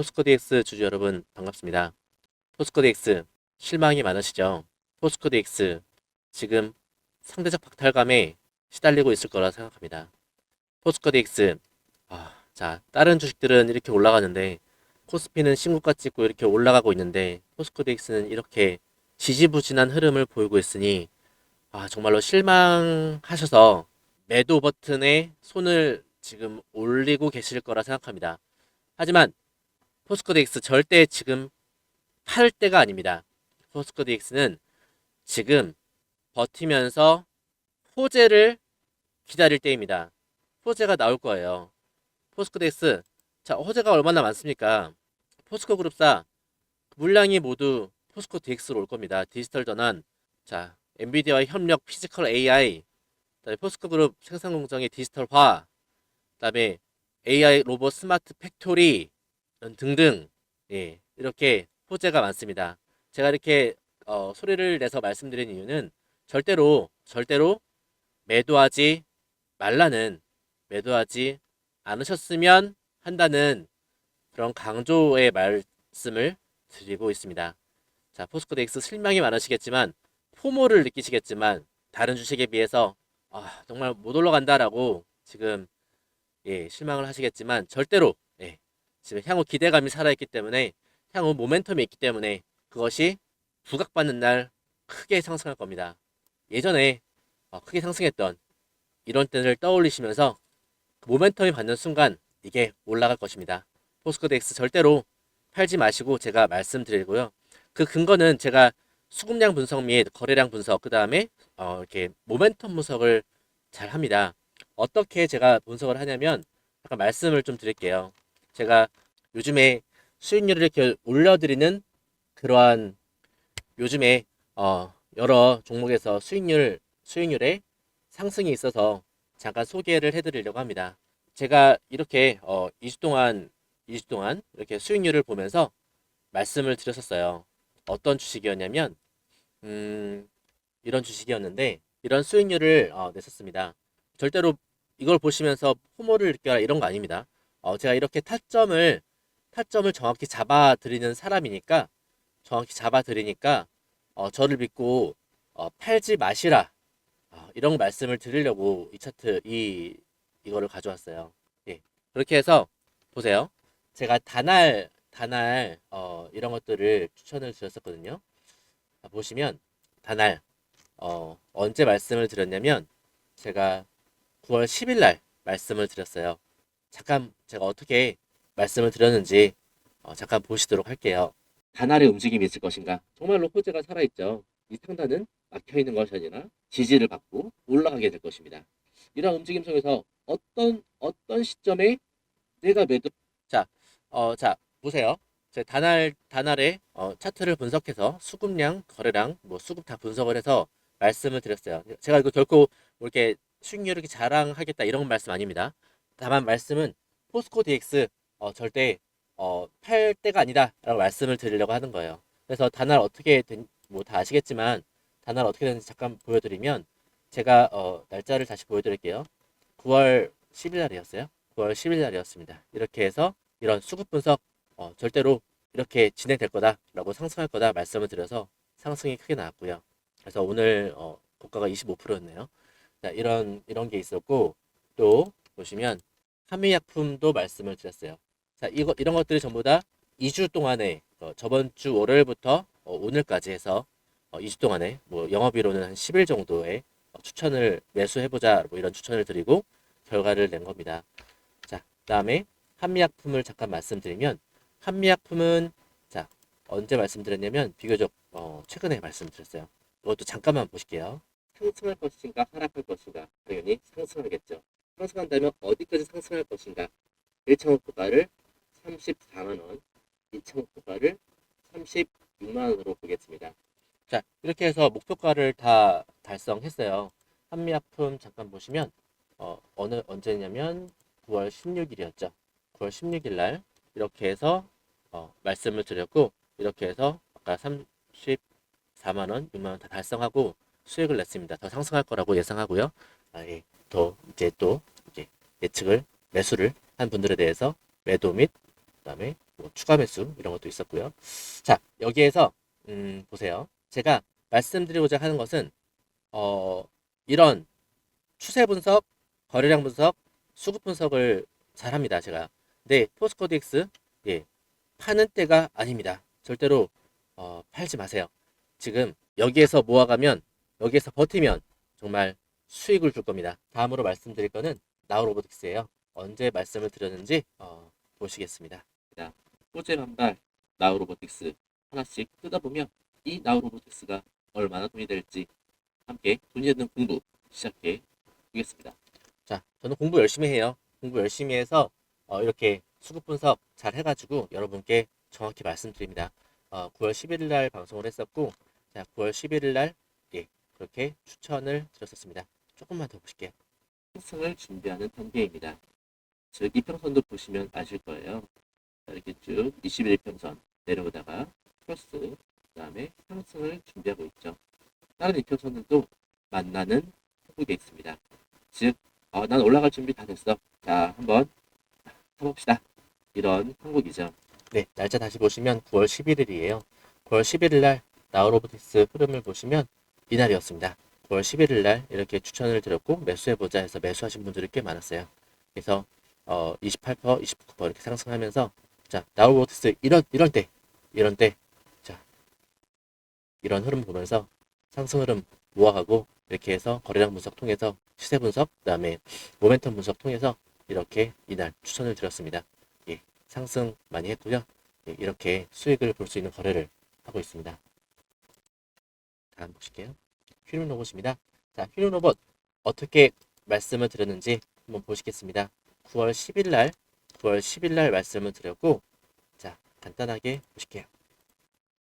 포스코DX 주주 여러분 반갑습니다. 포스코DX 실망이 많으시죠? 포스코DX 지금 상대적 박탈감에 시달리고 있을 거라 생각합니다. 포스코DX 아, 자 다른 주식들은 이렇게 올라가는데 코스피는 신고가 찍고 이렇게 올라가고 있는데 포스코DX는 이렇게 지지부진한 흐름을 보이고 있으니 아 정말로 실망하셔서 매도 버튼에 손을 지금 올리고 계실 거라 생각합니다. 하지만 포스코DX 절대 지금 팔 때가 아닙니다. 포스코DX는 지금 버티면서 호재를 기다릴 때입니다. 호재가 나올 거예요. 포스코DX 자 호재가 얼마나 많습니까? 포스코 그룹사 물량이 모두 포스코 DX로 올 겁니다. 디지털 전환 자 엔비디아와 협력 피지컬 AI 포스코 그룹 생산 공정의 디지털화 그다음에 AI 로봇 스마트 팩토리 등등 예, 이렇게 호재가 많습니다. 제가 이렇게 어, 소리를 내서 말씀드린 이유는 절대로 절대로 매도하지 말라는 매도하지 않으셨으면 한다는 그런 강조의 말씀을 드리고 있습니다. 자, 포스코덱스 실망이 많으시겠지만 포모를 느끼시겠지만 다른 주식에 비해서 아, 정말 못 올라간다라고 지금 예, 실망을 하시겠지만 절대로 예, 지금 향후 기대감이 살아있기 때문에 향후 모멘텀이 있기 때문에 그것이 부각받는 날 크게 상승할 겁니다. 예전에 어, 크게 상승했던 이런 때를 떠올리시면서 그 모멘텀이 받는 순간 이게 올라갈 것입니다. 포스코덱스 절대로 팔지 마시고 제가 말씀드리고요. 그 근거는 제가 수급량 분석 및 거래량 분석, 그 다음에 어, 이렇게 모멘텀 분석을 잘 합니다. 어떻게 제가 분석을 하냐면 약간 말씀을 좀 드릴게요. 제가 요즘에 수익률을 이렇게 올려드리는 그러한 요즘에 어, 여러 종목에서 수익률 수익률에 상승이 있어서 잠깐 소개를 해드리려고 합니다. 제가 이렇게 어, 2주 동안 2주 동안 이렇게 수익률을 보면서 말씀을 드렸었어요. 어떤 주식이었냐면 음, 이런 주식이었는데 이런 수익률을 어, 냈었습니다. 절대로 이걸 보시면서 포모를 느껴라 이런 거 아닙니다. 어, 제가 이렇게 타점을 타점을 정확히 잡아 드리는 사람이니까 정확히 잡아 드리니까 어, 저를 믿고 어, 팔지 마시라 어, 이런 말씀을 드리려고 이 차트 이 이거를 가져왔어요. 예. 그렇게 해서 보세요. 제가 단알 단알 어, 이런 것들을 추천을 드렸었거든요. 자, 보시면 단알 어, 언제 말씀을 드렸냐면 제가 9월 10일 날 말씀을 드렸어요. 잠깐 제가 어떻게 말씀을 드렸는지 어, 잠깐 보시도록 할게요. 단알의 움직임이 있을 것인가? 정말로 호재가 살아있죠. 이 상단은 막혀 있는 것이 아니라 지지를 받고 올라가게 될 것입니다. 이러한 움직임 속에서 어떤 어떤 시점에 내가 매도 자, 어, 자 보세요. 제 단알 단알의 어, 차트를 분석해서 수급량, 거래량, 뭐 수급 다 분석을 해서 말씀을 드렸어요. 제가 이거 결코 뭐 이렇게 수익률 이렇게 자랑하겠다 이런 말씀 아닙니다. 다만 말씀은 포스코 DX 어, 절대 어, 팔 때가 아니다라고 말씀을 드리려고 하는 거예요. 그래서 단알 어떻게 뭐 다 아시겠지만 단알 어떻게 되는지 잠깐 보여드리면 제가 어, 날짜를 다시 보여드릴게요. 9월 10일 날이었어요. 9월 10일 날이었습니다. 이렇게 해서 이런 수급 분석 어, 절대로 이렇게 진행될 거다라고 상승할 거다 말씀을 드려서 상승이 크게 나왔고요. 그래서 오늘 어, 고가가 25%였네요. 자, 이런 이런 게 있었고 또 보시면 한미약품도 말씀을 드렸어요. 자, 이거 이런 것들이 전부 다 2주 동안에 어, 저번 주 월요일부터 어, 오늘까지 해서 어, 2주 동안에 뭐 영업이로는 한 10일 정도의 어, 추천을 매수해보자 뭐 이런 추천을 드리고 결과를 낸 겁니다. 자, 그 다음에 한미약품을 잠깐 말씀드리면 한미약품은 자 언제 말씀드렸냐면 비교적 어, 최근에 말씀드렸어요. 이것도 잠깐만 보실게요. 상승할 것인가 하락할 것인가 당연히 상승하겠죠. 상승한다면 어디까지 상승할 것인가 1차원 고가를 34만 원, 2차원 고가를 36만 원으로 보겠습니다. 자 이렇게 해서 목표가를 다 달성했어요. 한미약품 잠깐 보시면 어, 어느 언제냐면 9월 16일이었죠. 9월 16일 날 이렇게 해서 어, 말씀을 드렸고 이렇게 해서 아까 34만 원, 6만 원 다 달성하고 수익을 냈습니다. 더 상승할 거라고 예상하고요. 아, 예. 더 이제 또 이제 예측을 매수를 한 분들에 대해서 매도 및 그다음에 뭐 추가 매수 이런 것도 있었고요. 자 여기에서 음, 보세요. 제가 말씀드리고자 하는 것은 어, 이런 추세 분석, 거래량 분석, 수급 분석을 잘합니다. 제가. 근데 포스코드엑스 예, 파는 때가 아닙니다. 절대로 어, 팔지 마세요. 지금 여기에서 모아가면 여기에서 버티면 정말 수익을 줄 겁니다. 다음으로 말씀드릴 거는 나우 로보틱스예요. 언제 말씀을 드렸는지 어, 보시겠습니다. 자, 호재 반발 나우 로보틱스 하나씩 뜯어보면 이 나우 로보틱스가 얼마나 돈이 될지 함께 돈이 되는 공부 시작해 보겠습니다. 자, 저는 공부 열심히 해요. 공부 열심히 해서 어, 이렇게 수급 분석 잘 해가지고 여러분께 정확히 말씀드립니다. 어, 9월 11일 날 방송을 했었고, 자, 9월 11일 날 예, 그렇게 추천을 드렸었습니다. 조금만 더 보실게요. 상승을 준비하는 단계입니다. 즉, 이평선도 보시면 아실 거예요. 자, 이렇게 쭉 21평선 내려오다가 플러스, 그 다음에 상승을 준비하고 있죠. 다른 이평선들도 만나는 한국에 있습니다. 즉, 어, 난 올라갈 준비 다 됐어. 자, 한번 해봅시다. 이런 한국이죠. 네, 날짜 다시 보시면 9월 11일이에요. 9월 11일 날 나우로보틱스 흐름을 보시면 이날이었습니다. 9월 11일 날 이렇게 추천을 드렸고 매수해보자 해서 매수하신 분들이 꽤 많았어요. 그래서 어, 28%, 29% 이렇게 상승하면서 자 나우로보틱스 이런 이런 때 이런 때자 이런 흐름 보면서 상승 흐름 모아가고 이렇게 해서 거래량 분석 통해서 시세 분석 그다음에 모멘텀 분석 통해서 이렇게 이날 추천을 드렸습니다. 예, 상승 많이 했고요. 예, 이렇게 수익을 볼 수 있는 거래를 하고 있습니다. 다음 보실게요. 휴림 로봇입니다. 자, 휴림 로봇 어떻게 말씀을 드렸는지 한번 보시겠습니다. 9월 10일 날 9월 10일 날 말씀을 드렸고 자, 간단하게 보실게요.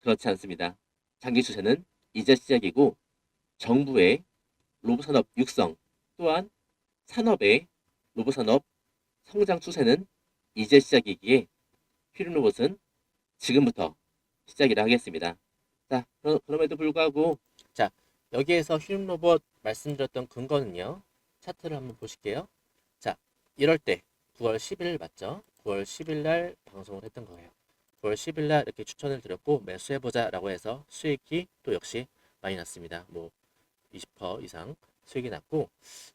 그렇지 않습니다. 장기 추세는 이제 시작이고 정부의 로봇 산업 육성 또한 산업의 로봇 산업 성장 추세는 이제 시작이기에 휴림 로봇은 지금부터 시작이라 하겠습니다. 자, 그럼에도 불구하고 자, 여기에서 휴림 로봇 말씀드렸던 근거는요. 차트를 한번 보실게요. 자, 이럴 때 9월 10일 맞죠? 9월 10일 날 방송을 했던 거예요. 9월 10일 날 이렇게 추천을 드렸고 매수해보자 라고 해서 수익이 또 역시 많이 났습니다. 뭐 20% 이상 수익이 났고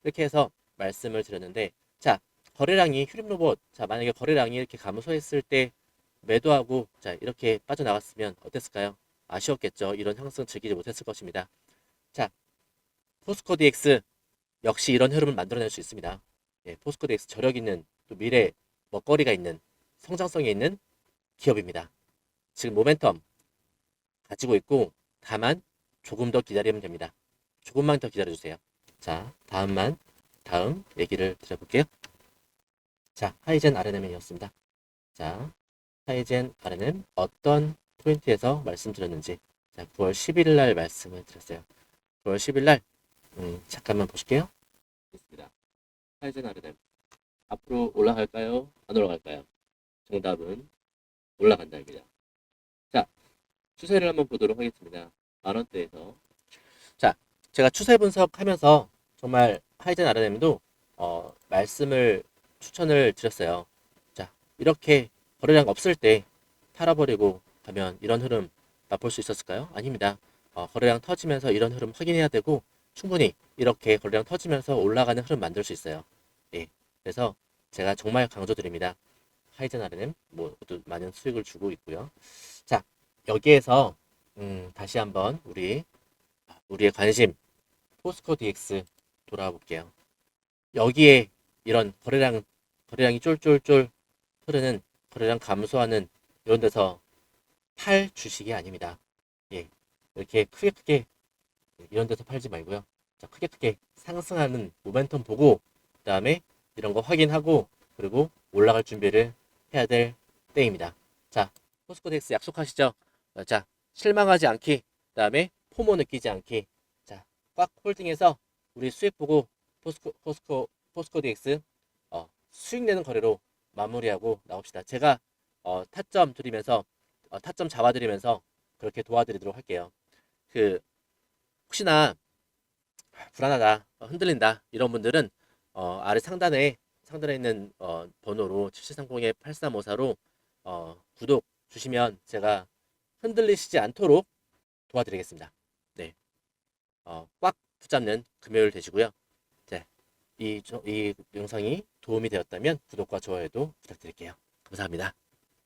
이렇게 해서 말씀을 드렸는데 자 거래량이 휴림 로봇 자 만약에 거래량이 이렇게 감소했을 때 매도하고 자 이렇게 빠져나갔으면 어땠을까요? 아쉬웠겠죠. 이런 향승 즐기지 못했을 것입니다. 자 포스코 DX 역시 이런 흐름을 만들어낼 수 있습니다. 예, 포스코 DX 저력 있는 또 미래 먹거리가 있는 성장성이 있는 기업입니다. 지금 모멘텀 가지고 있고 다만 조금 더 기다리면 됩니다. 조금만 더 기다려주세요. 자, 다음만 다음 얘기를 드려볼게요. 자, 하이젠 RNM이었습니다. 자, 하이젠 RNM 어떤 포인트에서 말씀드렸는지 자, 9월 11일 날 말씀을 드렸어요. 9월 10일 날 음, 잠깐만 보실게요. 있습니다. 하이젠 RNM 앞으로 올라갈까요? 안 올라갈까요? 정답은 올라간다입니다. 자, 추세를 한번 보도록 하겠습니다. 만 원대에서 자, 제가 추세 분석하면서 정말 하이젠 RNM도 어, 말씀을 추천을 드렸어요. 자, 이렇게 거래량 없을 때 팔아버리고 가면 이런 흐름 맛볼 수 있었을까요? 아닙니다. 어, 거래량 터지면서 이런 흐름 확인해야 되고 충분히 이렇게 거래량 터지면서 올라가는 흐름 만들 수 있어요. 예. 그래서 제가 정말 강조드립니다. 하이젠 RNM 뭐또 많은 수익을 주고 있고요. 자, 여기에서 음, 다시 한번 우리 우리의 관심 포스코 DX 돌아와 볼게요. 여기에 이런 거래량 거래량이 쫄쫄쫄 흐르는 거래량 감소하는 이런 데서 팔 주식이 아닙니다. 예. 이렇게 크게 크게 이런 데서 팔지 말고요. 자, 크게 크게 상승하는 모멘텀 보고 그 다음에 이런 거 확인하고 그리고 올라갈 준비를 해야 될 때입니다. 자, 포스코덱스 약속하시죠? 어, 자, 실망하지 않기, 그 다음에 포모 느끼지 않기. 자, 꽉 홀딩해서 우리 수익 보고 포스코 포스코 포스코 DX 어, 수익 내는 거래로 마무리하고 나옵시다. 제가 어, 타점 드리면서 어, 타점 잡아드리면서 그렇게 도와드리도록 할게요. 그 혹시나 불안하다, 어, 흔들린다 이런 분들은 어, 아래 상단에 상단에 있는 어, 번호로 7730-8354로 어, 구독 주시면 제가 흔들리시지 않도록 도와드리겠습니다. 네. 어, 꽉 붙잡는 금요일 되시고요. 네. 이, 저- 이 영상이 도움이 되었다면 구독과 좋아요도 부탁드릴게요. 감사합니다.